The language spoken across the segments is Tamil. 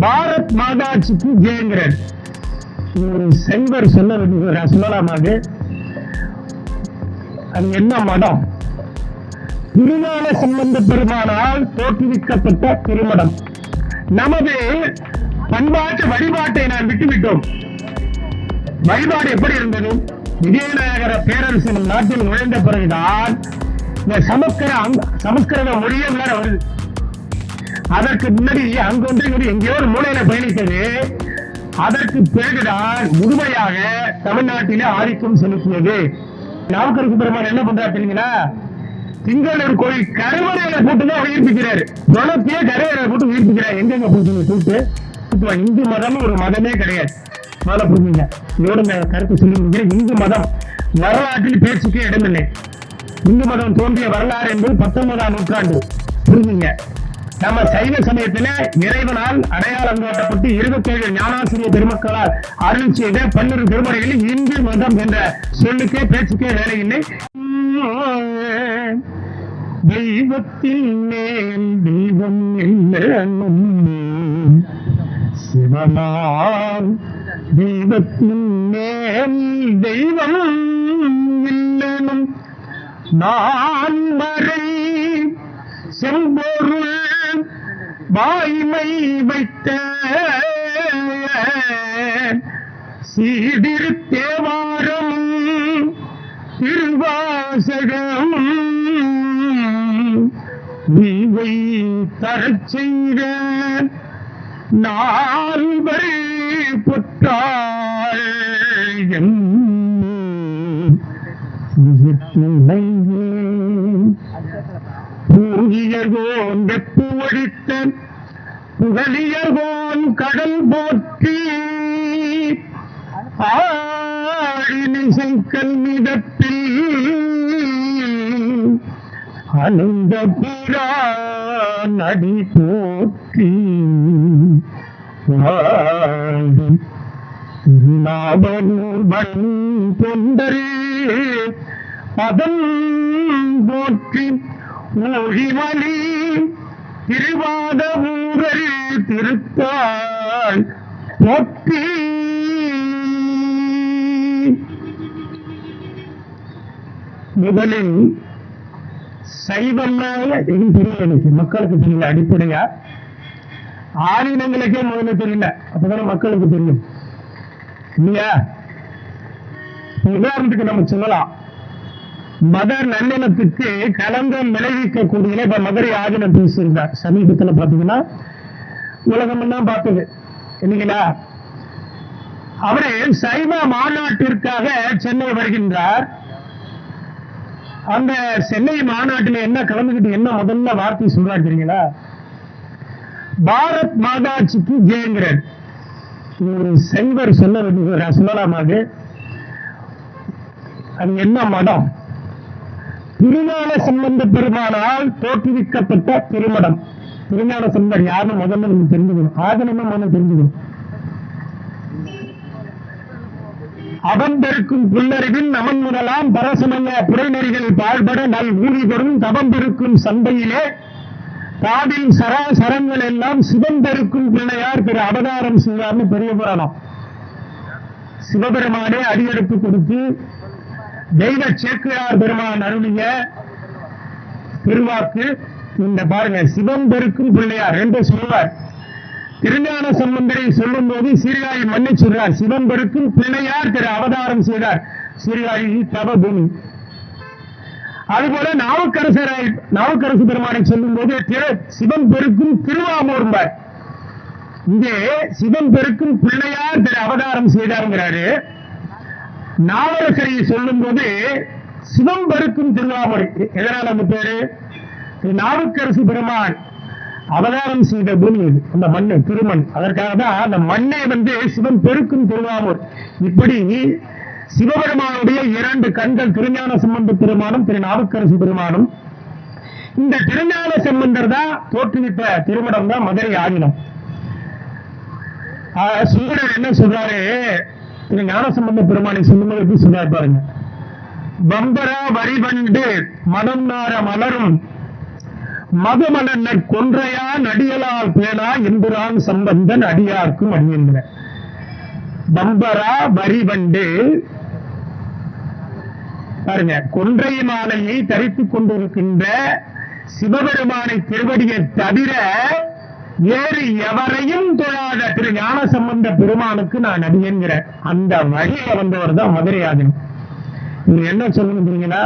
பாரத் மாதாஜிக்கு ஜெயங்கிறார் ஒரு செல்வர் சொல்ல சொல்லலாமா அது அது என்ன மடம்? திருஞான சம்பந்த பெருமானால் தோற்றுவிக்கப்பட்ட திருமணம். நமது பண்பாட்டு வழிபாட்டை நாம் விட்டுவிட்டோம். வழிபாடு எப்படி இருந்தது? விஜயநாயகர பேரரசின் நாட்டில் நுழைந்த பிறகுதான் இந்த சமஸ்கிர சமஸ்கிருத மொழியே வேற வருது. அதற்கு முன்னாடி அங்கொன்று இங்கு எங்கேயோ ஒரு மூலையில பயணித்தது. அதற்கு பிறகுதான் முழுமையாக தமிழ்நாட்டிலே ஆதிக்கம் செலுத்தியது. நாவுக்கரசு சுப்பிரமணியம் என்ன பண்றாரு தெரியுங்களா? திங்களூர் கோயில் கருவறையில போட்டுதான் உயிர்ப்பிக்கிறாரு. குணத்தையே கருவறையில போட்டு உயிர்ப்பிக்கிறார். எங்கெங்க போட்டு கூட்டு கூட்டுவாங்க இந்து மதம் ஒரு மதமே கிடையாது. முதல்ல புரிஞ்சுங்க. இதோட இந்த கருத்து சொல்லி இந்து மதம் வரலாற்றில் பேச்சுக்கே இடமில்லை. இந்து மதம் தோன்றிய வரலாறு என்பது பத்தொன்பதாம் நூற்றாண்டு. புரிஞ்சுங்க. நம்ம சைவ சமயத்துல இறைவனால் அடையாளம் காட்டப்பட்டு இருபத்தேழு ஞானாசிரிய பெருமக்களால் அருள் செய்த பன்னிரு திருமுறைகளில் இந்து மதம் என்ற சொல்லுக்கே பேச்சுக்கே வேலையில்லை தெய்வத்தின் மேல் தெய்வம் இல்லை சிவனாம் தெய்வத்தின் மேல் தெய்வம் இல்லனும் நான் வரை செம்பொருள் வாய்மை வைத்த சீடிருத்தேவாரம் திருவாசகம் நீவை தரச் செய்த நால்வர் பொற்றாள் புகழியர்கோன் பூஜியர்கோன் வெப்புவழித்த புகழியர்கோன் கடல் போற்றி. ஆழினிசை கல்மிதத்தில் அனந்த நடி போற்றி. திருநாபனூர் திருநாவனூர் வன் தொண்டரே பதம் போற்றி ஊழிமணி திருவாத ஊரல் திருத்தாள் மொத்தி. முதலில் சைவம்னால எதுவும் தெரியல எனக்கு மக்களுக்கு தெரியல அடிப்படையா? ஆதீனங்களுக்கே முதல்ல தெரியல. அப்பதானே மக்களுக்கு தெரியும். இல்லையா? உதாரணத்துக்கு நம்ம சொல்லலாம். மத நல்லிணத்துக்கு களங்கம் விளைவிக்கக்கூடிய இப்ப மதுரை ஆதினம் பேசியிருந்தார் சமீபத்துல பாத்தீங்கன்னா உலகம் பார்த்தது. இல்லைங்களா? அவரு சைவ மாநாட்டிற்காக சென்னை வருகின்றார். அந்த சென்னை மாநாட்டில் என்ன கலந்துக்கிட்டு என்ன முதல்ல வார்த்தை சொல்றாரு தெரியுங்களா? பாரத் மாதாட்சிக்கு ஜெயங்கிறார் ஒரு செல்வர் சொல்ல வேண்டிய அது அது என்ன மடம்? திருஞான சம்பந்த பெருமானால் தோற்றுவிக்கப்பட்ட திருமடம். திருஞான சம்பந்தர் யாருன்னு முதல்ல நம்ம தெரிஞ்சுக்கணும். ஆகணும்னா முதல்ல தெரிஞ்சுக்கணும்? அவம்பெருக்கும் புல்லறிவின் நமன் முதலாம் பரசமய புரைநெறிகள் பாழ்பட நல் ஊழி பெறும் தவம் பெருக்கும் சந்தையிலே காதில் சரா சரங்கள் எல்லாம் சிவம்பெருக்கும் பிள்ளையார் திரு அவதாரம் செய்வார்னு பெரிய புராணம் சிவபெருமானே அடியெடுத்து கொடுத்து தெய்வ சேக்கிழார் பெருமான் அருளிய திருவாக்கு இந்த பாருங்க சிவம்பெருக்கும் பிள்ளையார் என்று சொல்வார். திருஞான சம்பந்தரை சொல்லும் போது சீர்காழி மண்ணை சொல்றார் சிவம்பெருக்கும் பிள்ளையார் திரு அவதாரம் செய்தார். சீர்காழி தவபூமி. அதுபோல நாவுக்கரசரை நாவுக்கரசு பெருமானை சொல்லும் போது திரு சிவம் பெருக்கும் திருவாமூர்பார் இங்கே சிவம் பெருக்கும் பிள்ளையார் திரு அவதாரம் செய்தாருங்கிறாரு. நாவலசரியை சொல்லும் போது சிவம் பெருக்கும் திருவாமூர் எதனால் அந்த பேரு? திரு நாவுக்கரசு பெருமான் அவதாரம் செய்த பூமி இது அந்த மண்ணு திருமண். அதற்காக தான் அந்த மண்ணை வந்து சிவன் பெருக்கும் திருவாமூர் இப்படி சிவபெருமானுடைய இரண்டு கண்கள் திருஞான சம்பந்த பெருமானும் திரு நாவுக்கரசு பெருமானும் இந்த திருஞான சம்பந்தர் தான் தோற்றுவித்த திருமணம் தான் மதுரை ஆதீனம். ஆஹ் சுந்தரர் என்ன சொல்றாரு? இந்த ஞானசம்பந்த பெருமானை சொல்லும்போது எப்படி சொல்றாரு பாருங்க. பம்பரா வரிபண்டு மனம் நார மலரும். மதுமலன்னர் கொன்றையா நடிகளால் பேனா எம்புரான் சம்பந்தன் அடியார்க்கும் அடியென்ற பம்பரா வரிவண்டு பாருங்க கொன்றை மாலையை தரித்துக் கொண்டிருக்கின்ற சிவபெருமானை திருவடியை தவிர வேறு எவரையும் தொழாத திரு ஞான சம்பந்த பெருமானுக்கு நான் அடியேங்கிற அந்த வழியில வந்தவர் தான் மதுரை ஆதீனம். நீங்க என்ன சொல்லணும் தெரியுங்களா?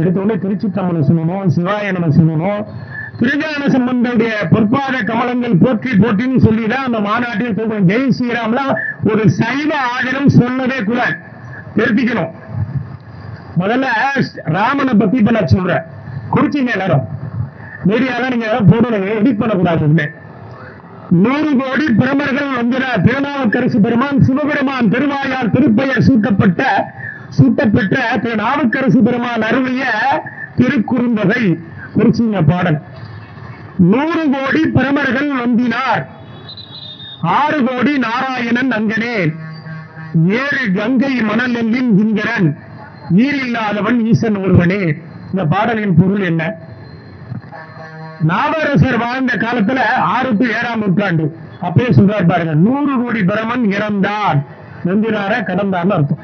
எடுத்தோடனே திருச்சி தமிழ் சொல்லணும் சிவாய சொல்லணும். திருஞான சம்பந்தருடைய பொற்பாத கமலங்கள் போற்றி போற்றின்னு சொல்லிதான் அந்த மாநாட்டில் சொல்றோம் ஜெய் ஸ்ரீராம்லாம் ஒரு சைவ ஆதரம் சொன்னதே கூட தெரிவிக்கணும். முதல்ல ராமனை பத்தி இப்ப நான் சொல்றேன். குறிச்சிங்க எல்லாரும். மீடியாலாம் நீங்க போடணும் எடிட் பண்ணக்கூடாது. நூறு கோடி பிரமர்கள் வந்திர திருநாவுக்கரசு பெருமான் சிவபெருமான் திருவாயால் திருப்பெயர் சூட்டப்பட்ட சூட்டப்பெற்ற திரு நாவுக்கரசு பெருமான் அருளிய திருக்குறுந்தகை குறிச்சிங்க பாடல். நூறு கோடி பிரமர்கள் வந்தினார். ஆறு கோடி நாராயணன் அங்கனே. ஏழு கங்கை மணல் எல்லின் இந்திரன் ஈரில்லாதவன் ஈசன் ஒருவனே. இந்த பாடலின் பொருள் என்ன? நாவரசர் வாழ்ந்த காலத்துல ஆறு டு ஏழாம் நூற்றாண்டு. அப்பயே சொல்றாரு பாருங்க நூறு கோடி பிரமன் இறந்தான். நெஞ்சினார கடந்தார்னு அர்த்தம்.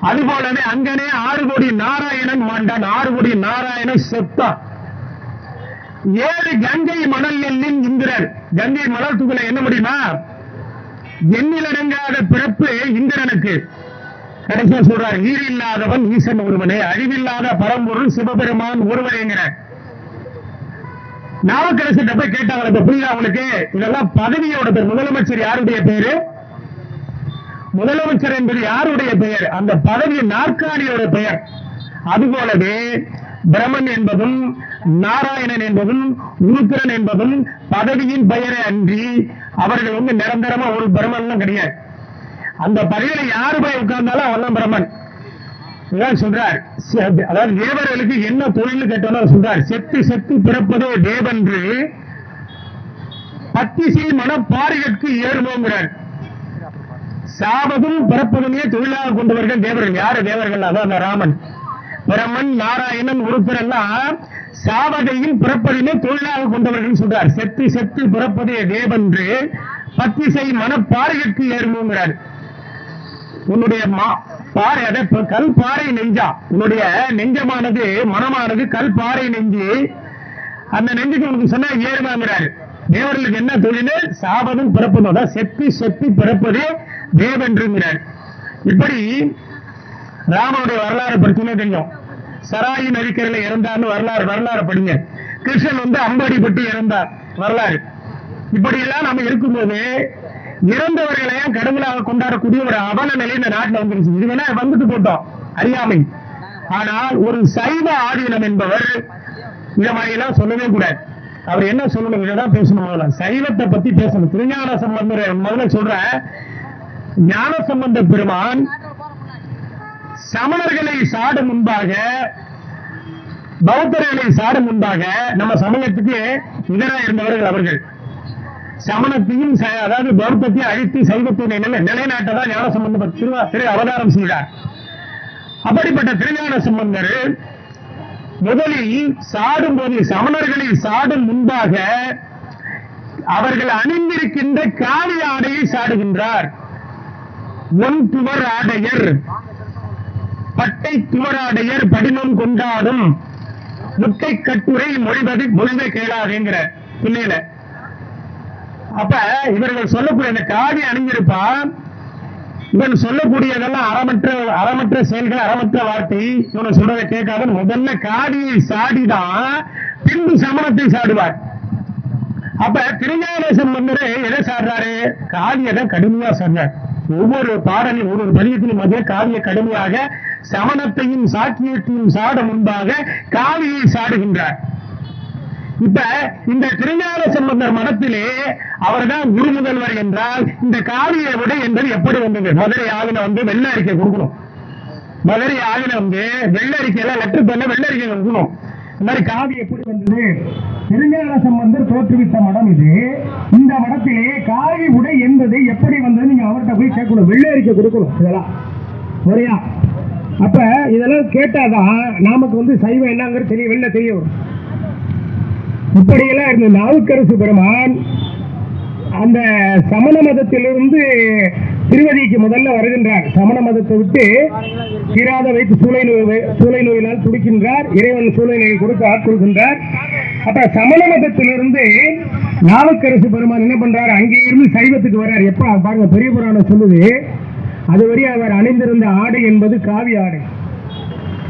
அது போலவே அங்கனே ஆறு கோடி நாராயணன் மாண்டான் ஆறு கோடி நாராயணன் செத்தான் ஏழு கங்கை மணல் எல்லின் இந்திரன் கங்கை மணல் துகளை என்ன முடியுமா? எண்ணிலடங்காத பிறப்பு இந்திரனுக்கு. கடைசியா சொல்றார் ஈரில்லாதவன் ஈசன் ஒருவனே அழிவில்லாத பரம்பொருள் சிவபெருமான் ஒருவனேங்கிற. நாவுக்கரசு போய் கேட்டாங்க இப்ப புரியுதா அவனுக்கு இதெல்லாம் பதவியோட பேர். முதலமைச்சர் யாருடைய பேரு? முதலமைச்சர் என்பது யாருடைய பெயர்? அந்த பதவி நாற்காலியோட பெயர். அதுபோலவே பிரமன் என்பதும் நாராயணன் என்பதும் உருத்திரன் என்பதும் பதவியின் பெயரை அன்றி அவர்கள் வந்து நிரந்தரமா ஒரு பிரமன்லாம் கிடையாது. அந்த பதவியில யாரு போய் உட்கார்ந்தாலும் அவன் தான் பிரமன் அதான் சொல்றார். அதாவது தேவர்களுக்கு என்ன தொழில் கேட்டாலும் சொல்றார். செத்து செத்து பிறப்பதே தேவன்று பத்திசை மனப்பாரிகற்கு ஏறுமோங்கிறார் சாவதும் பிறப்பதுமே தொழிலாக கொண்டவர்கள் தேவர்கள். யாரு தேவர்கள்? அதான் ராமன். பிரமன் நாராயணன் உருப்பரெல்லாம் சாவதையும் பிறப்பதையுமே தொழிலாக கொண்டவர்கள் சொல்றார். செத்து செத்து பிறப்பதே தேவன்று பத்திசை மனப்பாரிகற்கு ஏறுமோங்கிறார் உன்னுடைய பாறை அதை கல் பாறை நெஞ்சா உன்னுடைய நெஞ்சமானது மனமானது கல் பாறை நெஞ்சு. அந்த நெஞ்சுக்கு உனக்கு சொன்னா ஏறுமாங்கிறாரு. தேவர்களுக்கு என்ன தொழில் சாபதும் பிறப்பதும் அதான் செப்பி செத்து பிறப்பது தேவென்றுங்கிறார். இப்படி ராமனுடைய வரலாறு பிரச்சனை தெரியும்? சராயி நதிக்கரையில இறந்தான்னு வரலாறு வரலாறு படிங்க. கிருஷ்ணன் வந்து அம்பாடிப்பட்டு இறந்தார் வரலாறு. இப்படி எல்லாம் நம்ம இருக்கும்போது இறந்தவர்களையும் கடவுளாக கொண்டாடக்கூடிய ஒரு அவல நிலை இந்த நாட்டுல வந்துருச்சு. இது வேணா வந்துட்டு போட்டோம். அறியாமை. ஆனால் ஒரு சைவ ஆதீனம் என்பவர் இந்த மாதிரி எல்லாம் சொல்லவே கூடாது. அவர் என்ன சொல்லணும்? இதான் பேசணும் முதல்ல. சைவத்தை பத்தி பேசணும். திருஞான சம்பந்தர் முதல்ல சொல்ற ஞான சம்பந்த பெருமான் சமணர்களை சாடும் முன்பாக பௌத்தர்களை சாடும் முன்பாக நம்ம சமயத்துக்கு இதரா இருந்தவர்கள் அவர்கள். சமணத்தையும் அதாவது பௌத்தத்தையும் அழித்து சைவத்தை நிலைநாட்டதான் ஞான சம்பந்த திருவா திரு அவதாரம் செய்தார் அப்படிப்பட்ட திருஞான சம்பந்தர் முதலில் சாடும் போது சமணர்களை சாடும் முன்பாக அவர்கள் அணிந்திருக்கின்ற காவி ஆடையை சாடுகின்றார். ஒன் துவர் ஆடையர் பட்டை துவராடையர் படிமம் கொண்டாடும் முட்டை கட்டுரை மொழிவது மொழிவை கேளாதேங்கிற பிள்ளையில அப்ப இவர்கள் சொல்லக்கூடிய இந்த காவி அணிஞ்சிருப்பான் இவன் சொல்லக்கூடியதெல்லாம் அறமற்ற அறமற்ற செயல்கள் அறமற்ற வார்த்தை. இவனை சொல்றதை கேட்காத முதல்ல காடியை சாடிதான் பின்பு சமணத்தை சாடுவார். அப்ப திருஞானேசன் சம்பந்தர் எதை சாடுறாரு? காவியை தான் கடுமையா சாடுறார். ஒவ்வொரு பாடலையும் ஒவ்வொரு பதியத்திலும் மத்திய காவிய கடுமையாக சமணத்தையும் சாக்கியத்தையும் சாட முன்பாக காவியை சாடுகின்றார். இப்ப இந்த திருஞான சம்பந்தர் மடத்திலே அவர்தான் குரு முதல்வர் என்றால் இந்த காவிய விட என்பது எப்படி வந்தது? மதுரை ஆவின வந்து வெள்ள அறிக்கை கொடுக்கணும். மதுரை ஆவின வந்து வெள்ள அறிக்கையில லெட்டர் பண்ண வெள்ள அறிக்கை கொடுக்கணும். இந்த மாதிரி காவி எப்படி வந்தது? திருஞான சம்பந்தர் தோற்றுவித்த மடம் இது. இந்த மடத்திலே காவி உடை என்பது எப்படி வந்தது நீங்க அவர்கிட்ட போய் கேட்கணும். வெள்ளை அறிக்கை கொடுக்கணும் இதெல்லாம். சரியா? அப்ப இதெல்லாம் கேட்டாதான் நமக்கு வந்து சைவம் என்னங்கிறது தெரிய வெளில தெரிய வரும். இப்படியெல்லாம் இருந்த நாவுக்கரசு பெருமான் அந்த சமண மதத்திலிருந்து திருவதிக்கு முதல்ல வருகின்றார். சமண மதத்தை விட்டு தீராத வைத்து சூளை நோய் சூளை நோயினால் துடிக்கின்றார். இறைவன் சூளை நோயை கொடுத்து ஆட்கொள்கின்றார். அப்ப சமண மதத்திலிருந்து நாவுக்கரசு பெருமான் என்ன பண்றார்? அங்கே இருந்து சைவத்துக்கு வர்றார். எப்ப? பாருங்க பெரிய புராணம் சொல்லுது. அதுவரை அவர் அணிந்திருந்த ஆடை என்பது காவி ஆடை.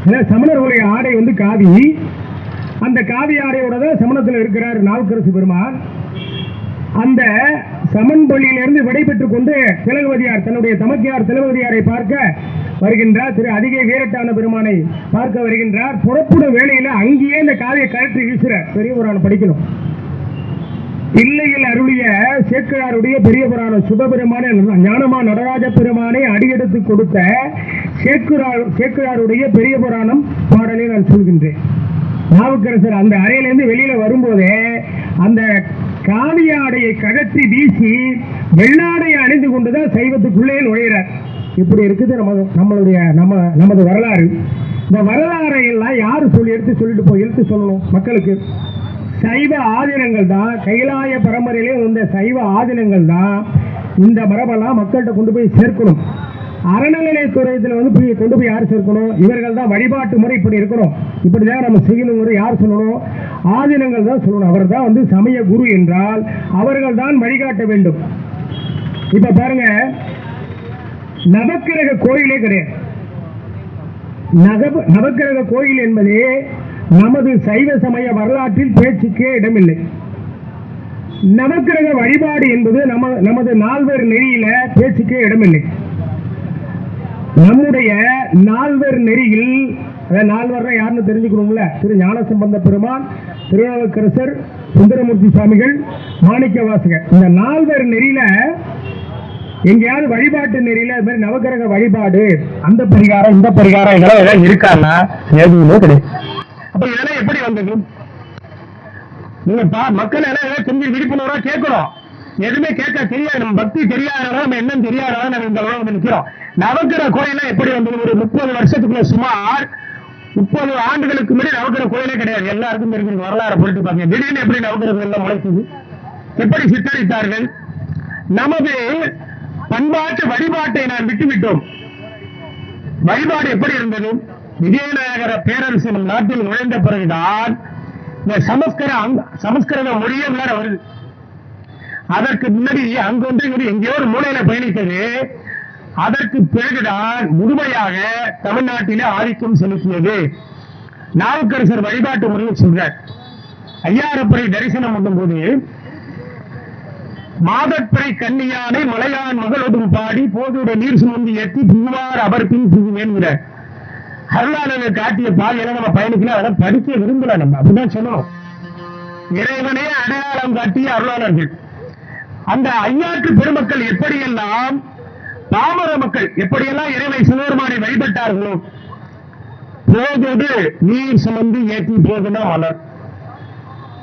ஏன்னா சமணர்களுடைய ஆடை வந்து காவி. அந்த காவியாரையோட தான் சமணத்தில் இருக்கிறார் நாவுக்கரசு பெருமான். அந்த சமன் பள்ளியிலிருந்து விடைபெற்றுக் கொண்டு திலகவதியார் தன்னுடைய தமக்கையார் திலகவதியாரை பார்க்க வருகின்றார். திரு அதிக வீரட்டான பெருமானை பார்க்க வருகின்றார். புறப்படும் வேலையில் அங்கேயே இந்த காவியை கழற்றி வீசுற பெரிய புராணம் படிக்கணும். இல்லையில் அருளிய சேக்கிழாருடைய பெரிய புராணம் சுபபெருமான ஞானமா நடராஜ பெருமானை அடியெடுத்து கொடுத்த சேக்கிழார் சேக்கிழாருடைய பெரிய புராணம் பாடலை நான் சொல்கின்றேன். நாவுக்கரசர் அந்த அறையிலேருந்து வெளியில வரும்போதே அந்த காவியாடையை கழற்றி வீசி வெள்ளாடையை அணிந்து கொண்டுதான் சைவத்துக்குள்ளே நுழையிறார். இப்படி இருக்குது நம்ம நம்மளுடைய நம்ம நமது வரலாறு. இந்த வரலாறை எல்லாம் யாரு சொல்லி எடுத்து சொல்லிட்டு போய் எடுத்து சொல்லணும் மக்களுக்கு? சைவ ஆதினங்கள் தான் கைலாய பரம்பரையிலே வந்த சைவ ஆதினங்கள் தான் இந்த மரபெல்லாம் மக்கள்கிட்ட கொண்டு போய் சேர்க்கணும். அறநிலையத்துறையத்தில் வந்து போய் கொண்டு போய் யார் சேர்க்கணும்? இவர்கள் தான் வழிபாட்டு முறை இப்படி இருக்கணும். இப்படிதான் நம்ம செய்யணுங்கிற யார் சொல்லணும்? ஆதினங்கள் தான் சொல்லணும். அவர் தான் வந்து சமய குரு என்றால் அவர்கள் தான் வழிகாட்ட வேண்டும். இப்ப பாருங்க நவக்கிரக கோயிலே கிடையாது. நவக்கிரக கோயில் என்பது நமது சைவ சமய வரலாற்றில் பேச்சுக்கே இடமில்லை. நவக்கிரக வழிபாடு என்பது நம்ம நமது நால்வர் நெறியில பேச்சுக்கே இடமில்லை. நம்முடைய நால்வர் நெறியில் அதாவது நால்வர்னா யாருன்னு தெரிஞ்சுக்கணும்ல? திரு ஞானசம்பந்த பெருமான் திருநாவுக்கரசர் சுந்தரமூர்த்தி சுவாமிகள் மாணிக்க வாசகர் இந்த நால்வர் நெறியில எங்கேயாவது வழிபாட்டு நெறியில அது மாதிரி நவக்கிரக வழிபாடு அந்த பரிகாரம் இந்த பரிகாரம் இதெல்லாம் ஏதாவது இருக்கான்னா எதுவுமே கிடையாது. அப்ப இதெல்லாம் எப்படி வந்தது? நீங்க மக்கள் எல்லாம் ஏதாவது விழிப்புணர்வா கேட்கணும். எதுவுமே கேட்க தெரியாது. நம்ம பக்தி தெரியாதனால நம்ம என்னன்னு தெரியாதனால நம்ம இந்த உலகம் நிற்கிறோம் நவக்கிர கோயிலாம் எப்படி வந்தது? ஒரு முப்பது வருஷத்துக்குள்ள சுமார் முப்பது ஆண்டுகளுக்கு முன்னாடி நவக்கிர கோயிலே கிடையாது. எல்லாருக்கும் தெரிஞ்சு வரலாறு போயிட்டு பாருங்க திடீர்னு எப்படி நவக்கிர எல்லாம் முளைச்சது எப்படி சித்தரித்தார்கள்? நமது பண்பாட்டு வழிபாட்டை நான் விட்டுவிட்டோம். வழிபாடு எப்படி இருந்தது? விஜயநாயகர பேரரசு நம் நாட்டில் நுழைந்த பிறகுதான் இந்த சமஸ்கர சமஸ்கிருத மொழியே உள்ளார வருது. அதற்கு முன்னாடி அங்கொன்று இங்கு எங்கேயோ ஒரு மூலையில பயணித்தது. அதற்கு பிறகுதான் முழுமையாக தமிழ்நாட்டிலே ஆதிக்கம் செலுத்தியது. நாவுக்கரசர் வழிபாட்டு முறையை சொல்றார். ஐயாரப்பரை தரிசனம் பண்ணும்போது மாதப்பிறை கன்னியானை மலையான் மகளோடும் பாடி போதோட நீர் சுமந்து ஏற்றி புகுவார் அவர் பின் புகுவேன்கிறார் அருளாளர்கள் காட்டிய பாதையில நம்ம பயணிக்கலாம் அதை படிக்க விரும்பல நம்ம. அப்படிதான் சொல்லணும். இறைவனே அடையாளம் காட்டிய அருளாளர்கள். அந்த ஐயாற்று பெருமக்கள் எப்படியெல்லாம் பாமர மக்கள் எப்படியெல்லாம் இறைவை சிவபெருமானை வழிபட்டார்களோ? போதோடு நீர் சுமந்து ஏற்றி போகுனா மலர்.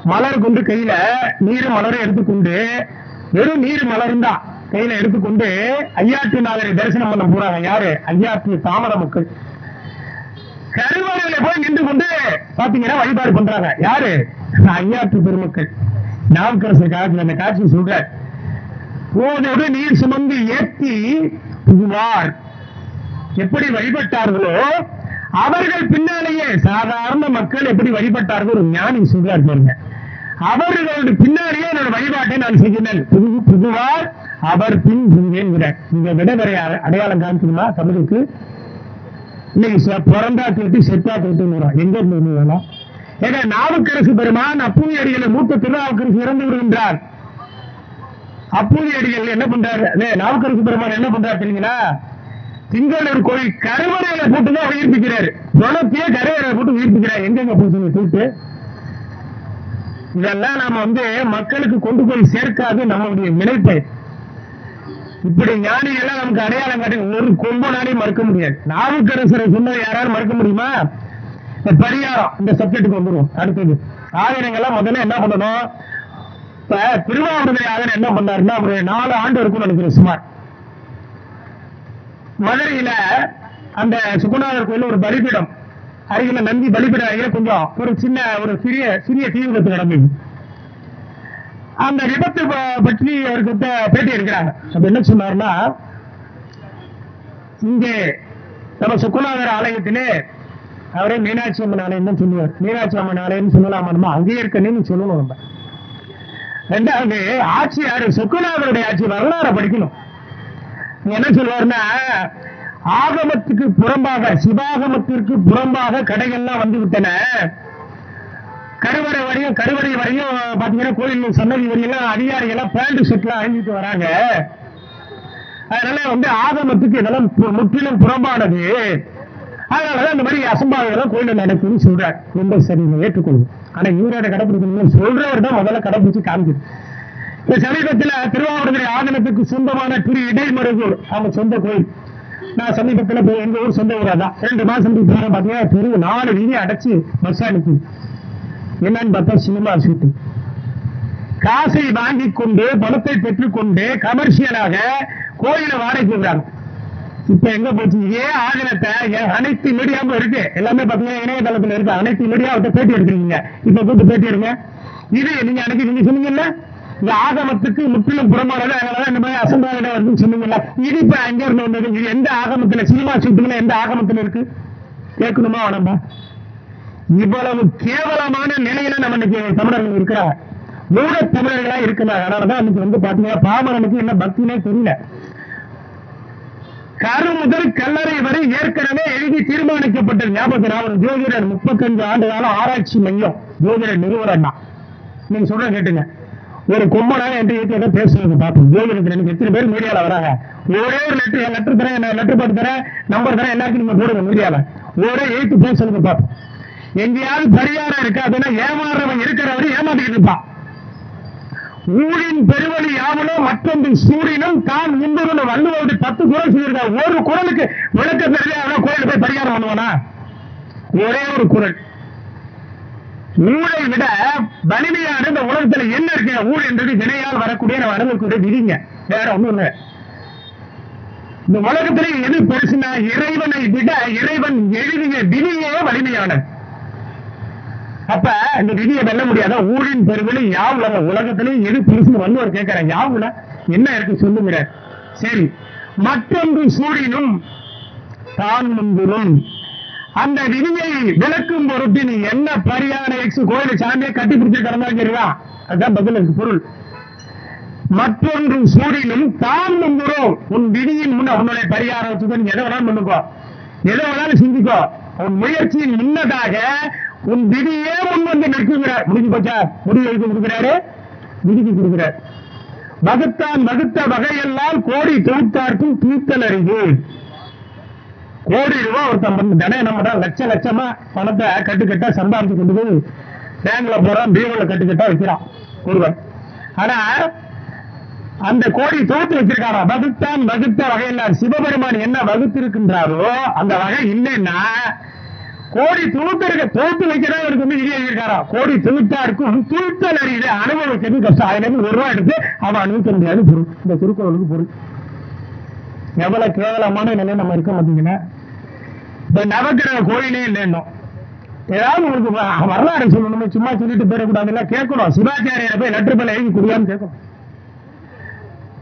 மலர் கொண்டு கையில நீர் மலரை எடுத்துக்கொண்டு வெறும் நீர் மலரும் தான் கையில எடுத்துக்கொண்டு ஐயாற்று நாகரை தரிசனம் பண்ண போறாங்க யாரு? ஐயாற்று தாமர மக்கள். கருவறையில போய் நின்று கொண்டு பாத்தீங்கன்னா வழிபாடு பண்றாங்க. யாரு? ஐயாற்று பெருமக்கள். நாவுக்கரசர் காலத்துல அந்த காட்சி சொல்ற போதோடு நீர் சுமந்து ஏத்தி புகுவார். எப்படி வழிபட்டார்களோ அவர்கள் பின்னாலேயே சாதாரண மக்கள் எப்படி வழிபட்டார்கள் ஒரு ஞானி சொல்றார் பாருங்க அவர்களுடைய பின்னாலேயே என்னோட வழிபாட்டை நான் செய்கிறேன் புது புதுவார் அவர் பின் புகுவேன்கிறார். இந்த விடவரை அடையாளம் காமிக்கணுமா? தமிழுக்கு? இன்னைக்கு பிறந்தா கேட்டு செத்தா கேட்டுன்னு எங்க இருந்து ஏன்னா நாவுக்கரசு பெருமான் அப்பூதி அடிகளை மூத்த திருநாவுக்கரசு இறந்து விடுகின்றார். அப்பூதி அடிகள் என்ன பண்றாரு? அதே நாவுக்கரசு பெருமான் என்ன பண்றாரு தெரியுங்களா? திங்களூர் கோயில் கருவறையில போட்டு தான் உயிர்ப்பிக்கிறாரு. குணத்தையே கருவறையில போட்டு உயிர்ப்பிக்கிறார். எங்கெங்க போச்சு தூட்டு இதெல்லாம் நாம வந்து மக்களுக்கு கொண்டு போய் சேர்க்காது நம்மளுடைய நினைப்பை. இப்படி ஞானிகள்லாம் நமக்கு அடையாளம் காட்டி ஒரு கொம்பு நாளையும் மறுக்க முடியாது. நாவுக்கரசரை சொன்னது யாராலும் மறுக்க முடியுமா? இந்த பரிகாரம் இந்த சப்ஜெக்டுக்கு வந்துடும் அடுத்தது. ஆயிரங்கள்லாம் முதல்ல என்ன பண்ணணும்? இப்ப திருவாவூர்துறை ஆதீனம் என்ன பண்ணாருன்னா ஒரு நாலு ஆண்டு இருக்கும்னு நினைக்கிறேன் சுமார். மதுரையில அந்த சுகுநாதர் கோயில் ஒரு பலிபீடம் அருகில நந்தி பலிபீடம் அருகில கொஞ்சம் ஒரு சின்ன ஒரு சிறிய சிறிய தீவிரத்து நடந்தது. அந்த விபத்து பற்றி அவர்கிட்ட பேட்டி எடுக்கிறாங்க. அப்ப என்ன சொன்னார்னா இங்கே நம்ம சுக்குநாதர் ஆலயத்திலே அவரே மீனாட்சி அம்மன் ஆலயம் தான் சொல்லுவார். மீனாட்சி அம்மன் ஆலயம் சொல்லலாமா அங்கேயே இருக்கணும்னு சொல்லணும் நம்ம. ரெண்டாவது ஆட்சியார் சுக்குநாதருடைய ஆட்சி வரலாறு படிக்கணும். என்ன சொல்லுவாருன்னா ஆகமத்துக்கு புறம்பாக சிவாகமத்திற்கு புறம்பாக கடைகள்லாம் வந்து விட்டன. கருவறை வரையும் கருவறை வரையும் பாத்தீங்கன்னா கோயில் சன்னதி வரையெல்லாம் அதிகாரிகள் பேண்ட் ஷர்ட்லாம் அழிஞ்சிட்டு வராங்க. அதனால வந்து ஆகமத்துக்கு இதெல்லாம் முற்றிலும் புறம்பானது. அதனாலதான் இந்த மாதிரி அசம்பாவிதம் கோயில் நடக்குதுன்னு சொல்றாரு. ரொம்ப சரி இதை ஏற்றுக்கொள்ளும் ஆனா இவரோட கடைபிடிக்கணும் சொல்றவர் தான் முதல்ல கடைபிடிச்சு காமிக்குது. இந்த சமீபத்துல திருவாவூர்துறை ஆதனத்துக்கு சொந்தமான திரு இடைமருகூர் அவங்க சொந்த கோயில். நான் சமீபத்துல போய் எங்க ஊர் சொந்த ஊரா தான். ரெண்டு மாசம் போறேன் பாத்தீங்கன்னா தெரு நாலு வீதி அடைச்சு பஸ் நிக்குது. என்னன்னு பார்த்தா சினிமா ஷூட்டிங் காசை வாங்கி கொண்டு பணத்தை பெற்றுக்கொண்டு கமர்ஷியலாக கோயிலை வாடகைக்கு விடுறாங்க. இப்ப எங்க போச்சு? இதே ஆகலத்தை அனைத்து மீடியாவும் இருக்கு. எல்லாமே பாத்தீங்கன்னா இணையதளத்துல இருக்கு. அனைத்து மீடியாவிட்ட பேட்டி எடுக்கிறீங்க. இப்ப கூப்பிட்டு பேட்டி எடுங்க. இது நீங்க அன்னைக்கு நீங்க சொன்னீங்கல்ல? இந்த ஆகமத்துக்கு முற்றிலும் புறமானது அதனால இந்த மாதிரி அசம்பாவிடம் வருதுன்னு சொன்னீங்கல்ல? இது இப்ப அங்க இருந்து வந்தது? இது எந்த ஆகமத்துல சினிமா ஷூட்டிங்ல எந்த ஆகமத்துல இருக்கு? கேட்கணுமா வேணாமா இவ்வளவு கேவலமான நிலையில நம்ம இன்னைக்கு தமிழர்கள் இருக்கிறாங்க. மூட தமிழர்களா இருக்கிறாங்க அதனாலதான் இன்னைக்கு வந்து பாத்தீங்கன்னா பாமரனுக்கு என்ன பக்தினே தெரியல. கரு முதல் கல்லறை வரை ஏற்கனவே எழுதி தீர்மானிக்கப்பட்ட ஞாபகம் அவர் ஜோதிடர் முப்பத்தஞ்சு ஆண்டு காலம் ஆராய்ச்சி மையம். ஜோதிடர் நிறுவனம் தான். நீங்க சொல்ற கேட்டுங்க. ஒரு கொம்பனாக என்று ஏற்கனவே பேசுறது பார்ப்போம். ஜோதிடத்தில் எனக்கு எத்தனை பேர் மீடியால வராங்க? ஒரே ஒரு லெட்டர் லெட்டர் தரேன் லெட்டர் போட்டு தரேன் நம்பர் தரேன் எல்லாருக்கும் நீங்க போடுங்க மீடியால. ஒரே எழுத்து பேசுறது பார்ப்போம். எங்கேயாவது பரிகாரம் இருக்கு அப்படின்னா ஏமாறுறவன் இருக்கிறவரை ஏமாத்திக்கிட்டு இருப்பான். ஊழின் பெருவழி யாவனோ மற்றொன்று சூரியனும் தான் இன்புறன வள்ளுவோடு பத்து குரல் சொல்லியிருக்காங்க ஒரு குரலுக்கு விளக்கம் தெரியாத அவனா கோயிலுக்கு போய் பரிகாரம் பண்ணுவானா? ஒரே ஒரு குரல். ஊழை விட வலிமையான இந்த உலகத்துல என்ன இருக்கு? ஊழ் என்றது வினையால் வரக்கூடிய நம்ம அனுபவக்கூடிய விதிங்க. வேற ஒண்ணும் இல்லை. இந்த உலகத்திலே எது பெருசுனா இறைவனை விட இறைவன் எழுதிய விதியே வலிமையானது. அப்ப இந்த விதியை வெல்ல முடியாத? ஊழின் பெருவிழி யாவுல உலகத்திலையும் எது பெருசுன்னு வள்ளுவர் கேட்கிறேன் யாவுல என்ன இருக்கு சொல்லுங்கிற சரி. மற்றொன்று சூரியனும் தான் முன்பிலும் அந்த விதியை விளக்கும் பொருட்டு நீ என்ன பரியான எக்ஸ் கோயிலை சாமியை கட்டி பிடிச்சு கிடந்தாங்கிறா அதுதான் பதில் இருக்கு பொருள். மற்றொன்று சூரியனும் தான் முன்புறோம் உன் விதியின் முன்ன உன்னுடைய பரிகாரம் நீ எதை வேணாலும் பண்ணுக்கோ. எதை வேணாலும் சிந்திக்கோ. உன் முயற்சியின் முன்னதாக உன் விதியே முன் வந்து நிற்குகிறார். முடிஞ்சு போச்சா? முடிவு எழுதி கொடுக்கிறாரு. விதிக்கு கொடுக்கிறார். வகுத்தான் வகுத்த வகையெல்லாம் கோடி தொகுத்தார்க்கும் தீர்த்தல் அறிவு கோடி ரூபாய் ஒருத்தன் வந்து தினம் என்ன பண்றான்? லட்ச லட்சமா பணத்தை கட்டுக்கட்டா சம்பாதிச்சு கொண்டு போய் பேங்க்ல போறான் பீரோல கட்டுக்கட்டா வைக்கிறான். ஒருவன். ஆனா அந்த கோடி தொகுத்து வச்சிருக்காரா? வகுத்தான் வகுத்த வகையெல்லாம் சிவபெருமான் என்ன வகுத்திருக்கின்றாரோ அந்த வகை இல்லைன்னா கோடி தொகுத்திருக்க தோத்து வைக்கிறதா இவருக்கு வந்து விதி எழுதியிருக்காரா? கோடி தொகுத்தாருக்கும் துளுத்தல் அறியுது அனுபவிக்கிறது கஷ்டம். அதுல இருந்து ஒரு ரூபாய் எடுத்து அவன் அனுபவிக்க முடியாது. பொருள் இந்த திருக்குறளுக்கு பொருள் எவ்வளவு கேவலமான நிலையில நம்ம இருக்க மாட்டீங்கன்னா இந்த நவக்கிரக கோயிலே இல்லைன்னும். ஏதாவது உங்களுக்கு வரலாறு சொல்லணுமே சும்மா சொல்லிட்டு போயிடக்கூடாது இல்ல கேட்கணும். சிவாச்சாரியார போய் லெட்டர் பேல எழுதி கொடுக்கான்னு கேட்கணும்.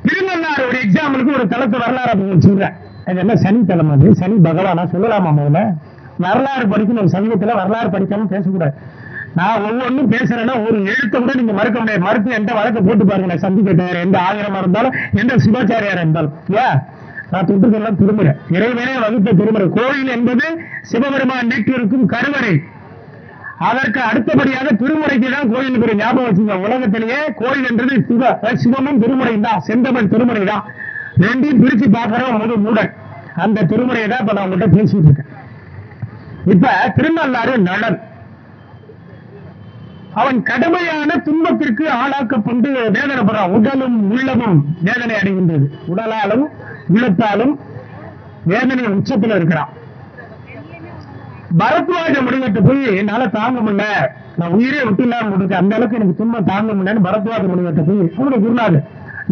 திருநள்ளாறு ஒரு எக்ஸாம்பிளுக்கு ஒரு தளத்து வரலாறு அப்படின்னு சொல்றேன். அது என்ன? சனி தலம் அது சனி பகவானா? சொல்லலாமா முதல்ல? வரலாறு படிக்கணும். சமீபத்தில் வரலாறு படிக்காம பேசக்கூடாது. நான் ஒவ்வொன்றும் பேசுறேன்னா ஒரு எழுத்தை கூட நீங்க மறுக்க முடியாது. மறுத்து எந்த வழக்க போட்டு பாருங்க. நான் எந்த ஆயிரமா இருந்தாலும் எந்த சிவாச்சாரியாரா இருந்தாலும். இல்லையா நான் தொட்டுக்கெல்லாம் திரும்புறேன். இறைவனே வகுத்த திருமுறை. கோயில் என்பது சிவபெருமான் வீட்டிற்கும் கருவறை. அதற்கு அடுத்தபடியாக திருமுறைக்கு தான் கோயில் பெரிய ஞாபகம் வச்சுங்க உலகத்திலேயே கோயில் என்றது சிவ சிவமும் திருமுறை தான். செந்தமிழ் திருமுறை தான். ரெண்டையும் பிரிச்சு பார்க்கிறோம் முழு மூடன். அந்த திருமுறையை தான் இப்ப நான் உங்கள்கிட்ட பேசிட்டு இருக்கேன். இப்ப திருநள்ளாறு நலன் அவன் கடுமையான துன்பத்திற்கு ஆளாக்கப்பட்டு வேதனைப்படுறான் உடலும் உள்ளமும் வேதனை அடைகின்றது. உடலாலும் உள்ளத்தாலும் வேதனை உச்சத்துல இருக்கிறான். பரத்வாஜ முனிவர்கிட்ட போய் என்னால தாங்க முடியல. நான் உயிரே விட்டுலாம் கொடுக்க அந்த அளவுக்கு எனக்கு துன்பம் தாங்க முடியலன்னு பரத்வாஜ முனிவர்கிட்ட போய் அவனுடைய குருநாதர்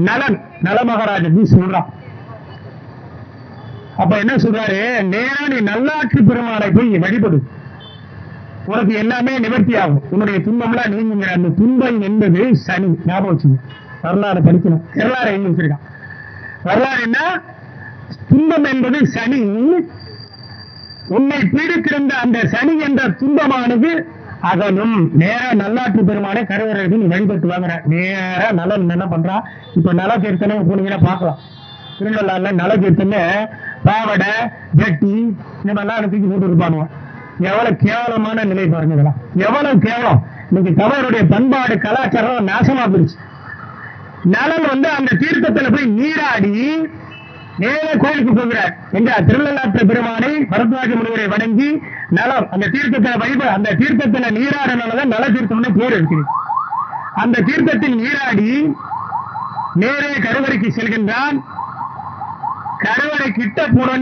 நலன் நலமகராஜன் நீ சொல்றான். அப்ப என்ன சொல்றாரு? நேரா நீ நல்லாட்சி பெருமானை போய் வழிபடு. உனக்கு எல்லாமே நிவர்த்தி ஆகும். உன்னுடைய துன்பம்லாம் நீங்குங்கிற அந்த துன்பம் என்பது சனி. ஞாபகம் வச்சுங்க வரலாறு படிக்கணும். வரலாறு எங்க வச்சிருக்கான். வரலாறு என்ன? துன்பம் என்பது சனி. உன்னை பீடித்திருந்த அந்த சனி என்ற துன்பமானது அகலும். நேரா நல்லாற்று பெருமானை கருவறைக்கு நீ வழிபட்டு வாங்குற. நேரா நலன் என்ன பண்றா? இப்ப நல்ல கீர்த்தனை போனீங்கன்னா பார்க்கலாம். திருநள்ளாறுல நல கீர்த்தனை பாவடை வெட்டி இந்த மாதிரிலாம் தூக்கி போட்டு இருப்பானுவோம் எவ்வளவு கேவலமான நிலை பாருங்க இதெல்லாம். எவ்வளவு கேவலம். இன்னைக்கு தமிழருடைய பண்பாடு கலாச்சாரம் நாசமா போயிடுச்சு. நலன் வந்து அந்த தீர்த்தத்துல போய் நீராடி நேர கோயிலுக்கு போகிறார். எங்க திருநள்ளாற்று பெருமானை பரத்வாஜ முனிவரை வணங்கி நலம் அந்த தீர்த்தத்தை வழிப அந்த தீர்த்தத்துல நீராடினாலதான் நல தீர்த்தம்னு பேர் இருக்குது. அந்த தீர்த்தத்தில் நீராடி நேரே கருவறைக்கு செல்கின்றான். கருவறை கிட்ட போன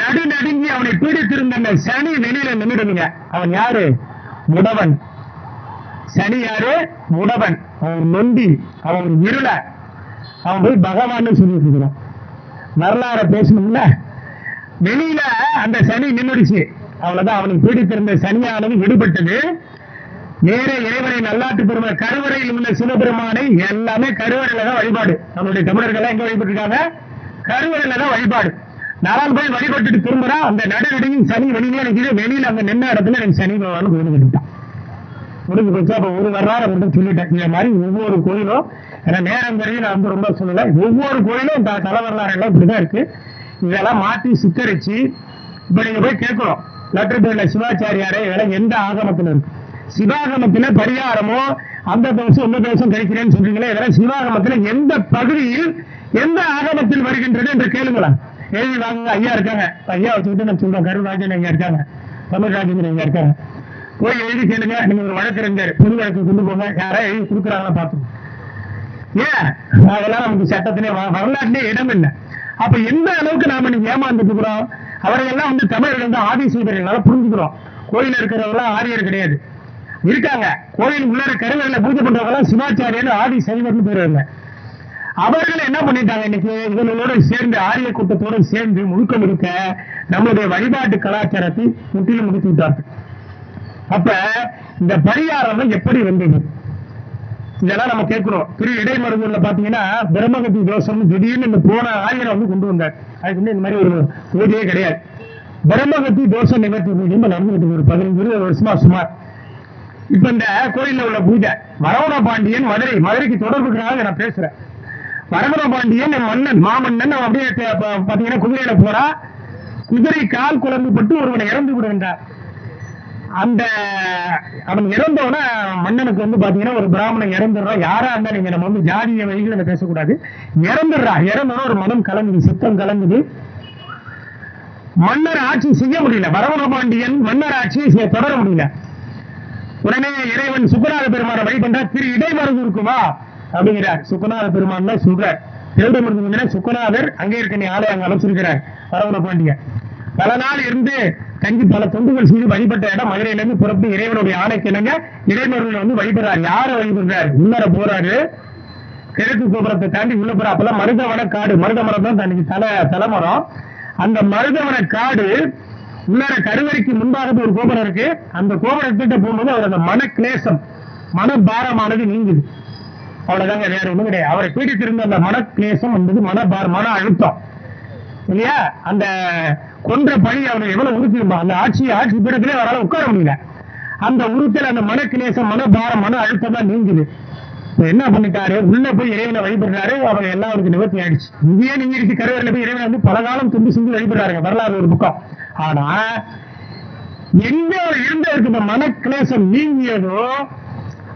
நடு நடுங்கி அவனை பீடித்திருந்த சனி வெளியில நின்றுடுங்க அவன் யாரு? முடவன். சனி யாரு? முடவன். அவன் நொண்டி. அவன் இருள. அவன் போய் பகவான் சொல்லிட்டு இருக்கிறான் வரலாற பேசணும்ல? வெளியில அந்த சனி நின்றுடுச்சு அவ்வளவுதான். அவனுக்கு பீடித்திருந்த சனியானது விடுபட்டது. நேர இறைவனை நல்லாட்டு பெருமை கருவறையில் உள்ள சிவபெருமானை எல்லாமே கருவறையில தான் வழிபாடு. நம்மளுடைய தமிழர்கள் எங்க வழிபட்டிருக்காங்க? கருவறையில தான் வழிபாடு. நாலாம் போய் வழிபட்டுட்டு திரும்புறா அந்த நடுநடுங்கின் சனி வெளியில நிற்கிது வெளியில அங்க நின்ன இடத்துல எனக்கு சனி பகவான் கோயில் கட்டிட்டான் முடிஞ்சு போச்சு அப்ப ஒரு வரலாறு மட்டும் சொல்லிட்டேன் இந்த மாதிரி ஒவ்வொரு கோயிலும் ஏன்னா நேரம் தெரியும் நான் வந்து ரொம்ப சொல்லல ஒவ்வொரு கோயிலும் இந்த தல வரலாறு எல்லாம் இப்படிதான் இருக்கு. இதெல்லாம் மாற்றி சித்தரிச்சு இப்ப நீங்க போய் கேட்கணும். லெட்டர் பேர்ல சிவாச்சாரியாரே இதெல்லாம் எந்த ஆகமத்துல இருக்கு? சிவாகமத்துல பரிகாரமோ அந்த தோசம் இந்த தோசம் கழிக்கிறேன்னு சொல்றீங்களே இதெல்லாம் சிவாகமத்துல எந்த பகுதியில் எந்த ஆகமத்தில் வருகின்றது என்று கேளுங்களேன். எழுதி வாங்க ஐயா இருக்காங்க. ஐயா வச்சுக்கிட்டு நான் சொல்றேன். கருணராஜன் ஐயா இருக்காங்க. தமிழ்ராஜன் ஐயா இருக்காங்க. போய் எழுதி கேளுங்க. நீங்க ஒரு வழக்கறிஞர். புது வழக்கு கொண்டு போங்க. யாரா எழுதி கொடுக்குறாங்களா பார்த்துக்கோங்க ஏன்? அதெல்லாம் நமக்கு சட்டத்திலே வரலாற்றிலே இடம் இல்லை. அப்ப எந்த அளவுக்கு நாம நீங்க ஏமாந்துட்டு இருக்கிறோம்? அவரையெல்லாம் வந்து தமிழர்கள் தான் ஆதி செய்வர்களால புரிஞ்சுக்கிறோம். கோயில் இருக்கிறவங்களாம் ஆரியர் கிடையாது. இருக்காங்க. கோயில் உள்ளார கருவறையில பூஜை பண்றவங்க எல்லாம் சிவாச்சாரியர் ஆதி சைவர்னு பேருவாங்க அவர்கள் என்ன பண்ணிட்டாங்க? இன்னைக்கு இவங்களோட சேர்ந்து ஆரிய கூட்டத்தோட சேர்ந்து முழுக்க முழுக்க நம்மளுடைய வழிபாட்டு கலாச்சாரத்தை முற்றிலும் முடித்து விட்டார்கள். அப்ப இந்த பரிகாரம் எப்படி வந்தது? இதெல்லாம் நம்ம கேட்கிறோம். திரு இடைமருதூர்ல பாத்தீங்கன்னா பிரம்மகத்தி தோஷம் திடீர்னு இந்த போன ஆயிரம் வந்து கொண்டு வந்தார். அதுக்கு வந்து இந்த மாதிரி ஒரு பூஜையே கிடையாது. பிரம்மகத்தி தோஷ நிவர்த்தி பூஜை நடந்துகிட்டு ஒரு பதினஞ்சு இருபது வருஷமா சுமார். இப்ப இந்த கோயில்ல உள்ள பூஜை வரவண பாண்டியன் மதுரை மதுரைக்கு தொடர்புக்காக நான் பேசுறேன். வரவண பாண்டியன் மன்னன் மாமன்னன் அவன் அப்படியே பாத்தீங்கன்னா குதிரையில போறா. குதிரை கால் குழம்புப்பட்டு ஒருவனை இறந்து விடுகின்றார். அந்த அவன் இறந்தவன மன்னனுக்கு வந்து பாத்தீங்கன்னா ஒரு பிராமணன் இறந்துடுறான் யாரா இருந்தா நீங்க நம்ம வந்து ஜாதிய வழிகளை பேசக்கூடாது. இறந்துடுறா. இறந்தவன ஒரு மனம் கலங்குது சித்தம் கலங்குது. மன்னர் ஆட்சி செய்ய முடியல. வரவண பாண்டியன் மன்னர் ஆட்சியை தொடர முடியல. உடனே இறைவன் சுக்கநாத பெருமான வழிபண்றா திரு இடைமருந்து வா. அப்படிங்கிறார் சுக்கநாத பெருமான் தான் சொல்றார். திருவிடமருது சுக்கநாதர் அங்கே இருக்க நீ ஆலயம் அங்க அமைச்சிருக்கிறார் வரவண பாண்டியன் பல நாள் இருந்து தங்கி பல தொண்டுகள் செய்து வழிபட்ட இடம் மதுரையில இருந்து புறப்பட்டு இறைவனுடைய ஆணைக்கு இணங்க இடைமருதில் வந்து வழிபடுறார். யாரை வழிபடுறார்? உள்ளர போறாரு. கிழக்கு கோபுரத்தை தாண்டி உள்ள போற அப்பெல்லாம் மருதவன காடு. மருத மரம் தான் தனக்கு தலை தலைமரம். அந்த மருதவன காடு உள்ளார கருவறைக்கு முன்பாக ஒரு கோபுரம் இருக்கு. அந்த கோபுரத்திட்ட போகும்போது அவர் அந்த மன கிளேசம் மன பாரமானது நீங்குது. அவ்வளவுதாங்க வேற ஒண்ணும் கிடையாது. அவரை பீடித்திருந்த அந்த மன கிளேசம் என்பது மனபார் மன அழுத்தம். இல்லையா? அந்த கொன்ற பழி அவனை எவ்வளவு உறுத்திருப்பான் அந்த ஆட்சி ஆட்சி பீடத்திலே அவரால் உட்கார முடியல. அந்த உறுத்தல் அந்த மனக்கிலேசம் மனபாரம் மன அழுத்தம் தான் நீங்குது. என்ன பண்ணிட்டாரு? உள்ள போய் இறைவனை வழிபடுறாரு. அவங்க எல்லாம் அவருக்கு நிவர்த்தி ஆயிடுச்சு. இங்கேயே நீங்க இருக்கு கருவறையில போய் இறைவனை வந்து பல காலம் துண்டு சிந்து வழிபடுறாருங்க. வரலாறு ஒரு பக்கம். ஆனா எங்க இருந்த இந்த மனக்கிளேசம் நீங்கியதோ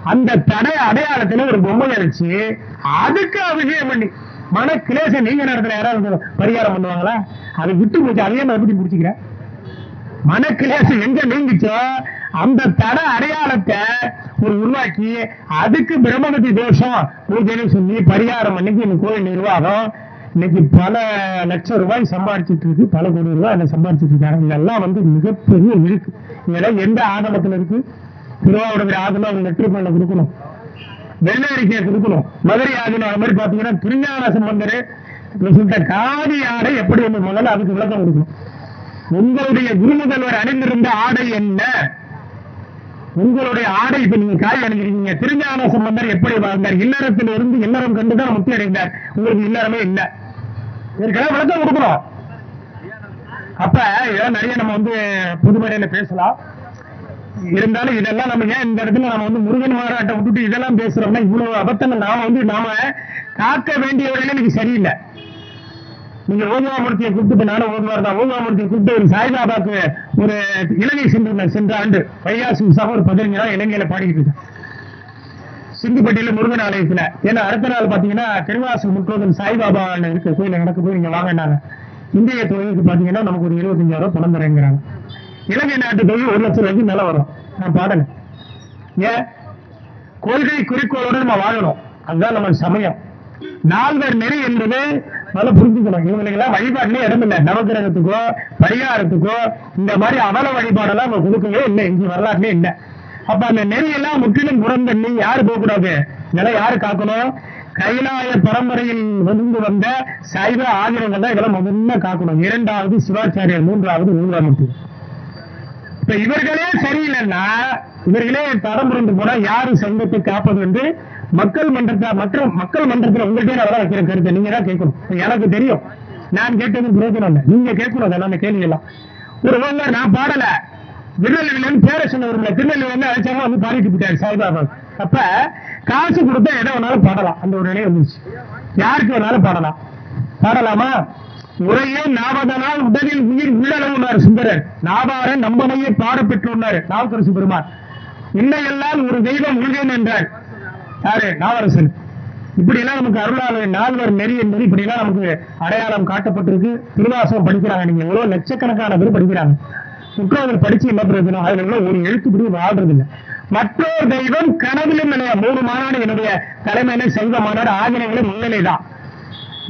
அந்த தடை அடையாளத்துல ஒரு பொம்மை வச்சு அதுக்கு அபிஷேகம் பண்ணி மன கிளேச நீங்க நேரத்துல யாராவது பரிகாரம் பண்ணுவாங்களா? அதை விட்டு போச்சு அதையே மறுபடியும் எப்படி முடிச்சுக்கிறேன்? கிளேசம் எங்க நீங்கிச்சோ அந்த தட அடையாளத்தை ஒரு உருவாக்கி அதுக்கு பிரம்மகதி தோஷம் பூஜைன்னு சொல்லி பரிகாரம் அன்னைக்கு இந்த கோயில் நிர்வாகம் இன்னைக்கு பல லட்சம் ரூபாய் சம்பாதிச்சிட்டு இருக்கு பல கோடி ரூபாய் அதை சம்பாதிச்சிட்டு இருக்காங்க. இதெல்லாம் வந்து மிகப்பெரிய இருக்கு. இதெல்லாம் எந்த ஆகமத்துல இருக்கு? திருவாவூர் ஆகமம் அவங்க நெற்று பண்ண கொடுக்கணும். வெள்ளை அறிக்கையை கொடுக்கணும். மதுரை ஆகணும் அது மாதிரி பாத்தீங்கன்னா திருஞான சம்பந்தர் சொல்லிட்ட காதி ஆடை எப்படி வந்து முதல்ல அதுக்கு விளக்கம் கொடுக்கணும். உங்களுடைய குருமுதல்வர் அணிந்திருந்த ஆடை என்ன? உங்களுடைய ஆடை இப்ப நீங்க காய் அணிஞ்சிருக்கீங்க. திருஞான சம்பந்தர் எப்படி வாழ்ந்தார்? இல்லறத்தில் இருந்து இல்லறம் கண்டுதான் முக்தி அடைந்தார். உங்களுக்கு இல்லறமே இல்லை. இதற்கெல்லாம் விளக்கம் கொடுக்கணும். அப்ப இதெல்லாம் நிறைய நம்ம வந்து புதுமறையில பேசலாம். இருந்தாலும் இதெல்லாம் நம்ம ஏன் இந்த இடத்துல நம்ம வந்து முருகன் மாறாட்ட விட்டுட்டு இதெல்லாம் பேசுறோம்னா இவ்வளவு அபத்தங்கள் நாம வந்து நாம காக்க வேண்டியவர்கள் எனக்கு சரியில்லை. நீங்க ஓதுவாமூர்த்தியை கூப்பிட்டு நானும் ஓதுவார் தான். ஓதுவாமூர்த்தியை கூப்பிட்டு ஒரு சாய்பாபாக்கு ஒரு இலங்கை சென்றிருந்தேன் சென்ற ஆண்டு வைகாசி சக ஒரு பதினஞ்சு நாள் இலங்கையில பாடிக்கிட்டு இருக்கேன். சிந்துப்பட்டியில முருகன் ஆலயத்துல. ஏன்னா அடுத்த நாள் பாத்தீங்கன்னா திருவாசு முற்றோதன் சாய்பாபா இருக்கு கோயில் நடக்க போய் நீங்க வாங்கினாங்க. இந்திய தொழிலுக்கு பாத்தீங்கன்னா நமக்கு ஒரு இருபத்தஞ்சாயிரம் ரூபாய் பணம் தரேங்கிறாங்க இலங்கை நாட்டு ஒரு லட்சம் ரூபாய்க்கு மேல வரும். நான் பாடுங்க ஏன் கொள்கை குறிக்கோளோட நம்ம வாழணும். அதுதான் நம்ம சமயம். நால்வர் நெறி என்பது நல்லா புரிஞ்சுக்கணும். இவங்களுக்கெல்லாம் வழிபாட்டுல இடம் இல்லை. நவகிரகத்துக்கோ பரிகாரத்துக்கோ இந்த மாதிரி அவல வழிபாடெல்லாம் அவங்க கொடுக்கவே இல்லை. இங்க வரலாற்றுலயே இல்லை. அப்ப அந்த நெறியெல்லாம் முற்றிலும் புறந்தண்ணி யாரு போகக்கூடாது? இதெல்லாம் யாரு காக்கணும்? கைலாய பரம்பரையில் வந்து வந்த சைவ ஆதிரங்கள் தான் இதெல்லாம் முதல்ல காக்கணும். இரண்டாவது சிவாச்சாரியர் மூன்றாவது ஊர்வாமூர்த்தி இப்ப இவர்களே சரியில்லைன்னா இவர்களே தடம் புரிந்து போனா யாரு சங்கத்தை காப்பது என்று மக்கள் மன்றத்தை மற்ற மக்கள் மன்றத்துல உங்கள்கிட்ட நான் வர வைக்கிற கருத்தை நீங்க தான் கேட்கணும். எனக்கு தெரியும். நான் கேட்டது புரோஜனம் இல்லை. நீங்க கேட்கணும் அதெல்லாம் கேள்வி எல்லாம். ஒரு வேலை நான் பாடல. திருநெல்வேலியில பேர சொன்னவர்கள் திருநெல்வேலி அழைச்சாங்க வந்து பாடிட்டு போயிட்டாரு சாய்பாபா அப்ப காசு கொடுத்தா எதை வேணாலும் பாடலாம். அந்த ஒரு நிலை வந்துச்சு யாருக்கு வேணாலும் பாடலாம். பாடலாமா? உரையே நாவதனால் உடலில் உயிர் உள்ளளவுனார் சுந்தரர் நாவார நம்பனையே பாட பெற்றுள்ளார் நாவுக்கரசு பெருமான். இன்னையெல்லாம் ஒரு தெய்வம் உள்வேன் என்றார். யாரு? நாவரசன். இப்படி எல்லாம் நமக்கு அருளாளர் நால்வர் நெறி என்பது இப்படி எல்லாம் நமக்கு அடையாளம் காட்டப்பட்டிருக்கு. திருவாசகம் படிக்கிறாங்க நீங்க. எவ்வளவு லட்சக்கணக்கான பேர் படிக்கிறாங்க. முற்றோதல் படிச்சு என்ன பிரயோஜனம்? அதுல எழுத்து ஒரு எழுத்துப்படி வாழ்றது இல்லை மற்றொரு தெய்வம் கனவிலும் நிலைய மூணு மாநாடு என்னுடைய தலைமையில செல்வ மாநாடு ஆகினங்களும் முன்னிலை தான்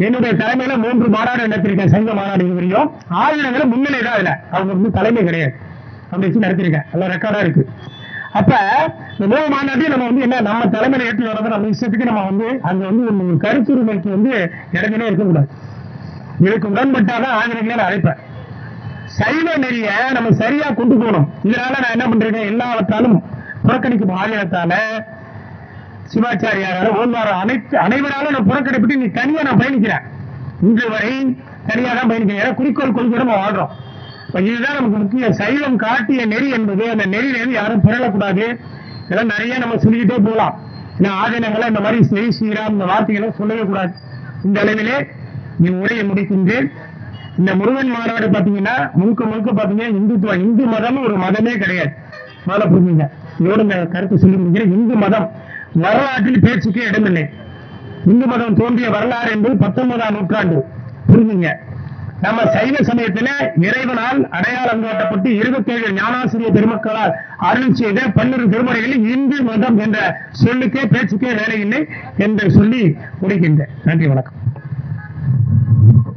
என்னுடைய தலைமையில மூன்று மாநாடு நடத்திருக்கேன் சங்க மாநாடு இதுவரையும் ஆயுதங்கள முன்னிலை தான் இல்லை அவங்க வந்து தலைமை கிடையாது. அப்படி வச்சு நடத்திருக்கேன். எல்லாம் ரெக்கார்டா இருக்கு. அப்ப இந்த மூணு மாநாட்டையும் நம்ம வந்து என்ன நம்ம தலைமையில ஏற்று வர்றது நம்ம இஷ்டத்துக்கு நம்ம வந்து அங்க வந்து ஒரு கருத்துரிமைக்கு வந்து இடங்களே இருக்கக்கூடாது இதுக்கு உடன்பட்டாதான் ஆயுதங்களே அழைப்பேன். சைவ நெறிய நம்ம சரியா கொண்டு போகணும். இதனால நான் என்ன பண்றேன்? எல்லாவற்றாலும் புறக்கணிக்கும் ஆயுதத்தால சிவாச்சாரியாரால ஓன்வாரம் அனைத்து அனைவராலும் நான் புறக்கணிப்பிட்டு நீ தனியா நான் பயணிக்கிறேன். இன்று வரை தனியா தான் பயணிக்கிறேன். ஏன்னா குறிக்கோள் கொள்கை நம்ம வாழ்றோம். இப்ப இதுதான் நமக்கு முக்கியம். சைவம் காட்டிய நெறி என்பது அந்த நெறியிலிருந்து யாரும் பிறழக்கூடாது இதெல்லாம் நிறைய நம்ம சொல்லிக்கிட்டே போகலாம். ஏன்னா ஆதீனங்களை இந்த மாதிரி ஸ்ரீ ஸ்ரீராம் இந்த வார்த்தைகளை சொல்லவே கூடாது. இந்த அளவிலே நீ உரையை முடிக்கின்றேன். இந்த முருகன் மாநாடு பாத்தீங்கன்னா முழுக்க முழுக்க பாத்தீங்கன்னா இந்துத்துவம் இந்து மதம் ஒரு மதமே கிடையாது. முதல்ல புரிஞ்சுங்க. இதோட இந்த கருத்தை சொல்லி முடிக்கிறேன் இந்து மதம். வரலாற்றில் பேச்சுக்கே இடமில்லை இந்து மதம் தோன்றிய வரலாறு என்பது பத்தொன்பதாம் நூற்றாண்டு. புரிஞ்சுங்க. நம்ம சைவ சமயத்துல இறைவனால் அடையாளம் காட்டப்பட்டு இருபத்தேழு ஞானாசிரிய பெருமக்களால் அருள் செய்த பன்னிரு திருமுறைகளில் இந்து மதம் என்ற சொல்லுக்கே பேச்சுக்கே வேலையில்லை என்று சொல்லி முடிக்கின்றேன். நன்றி வணக்கம்.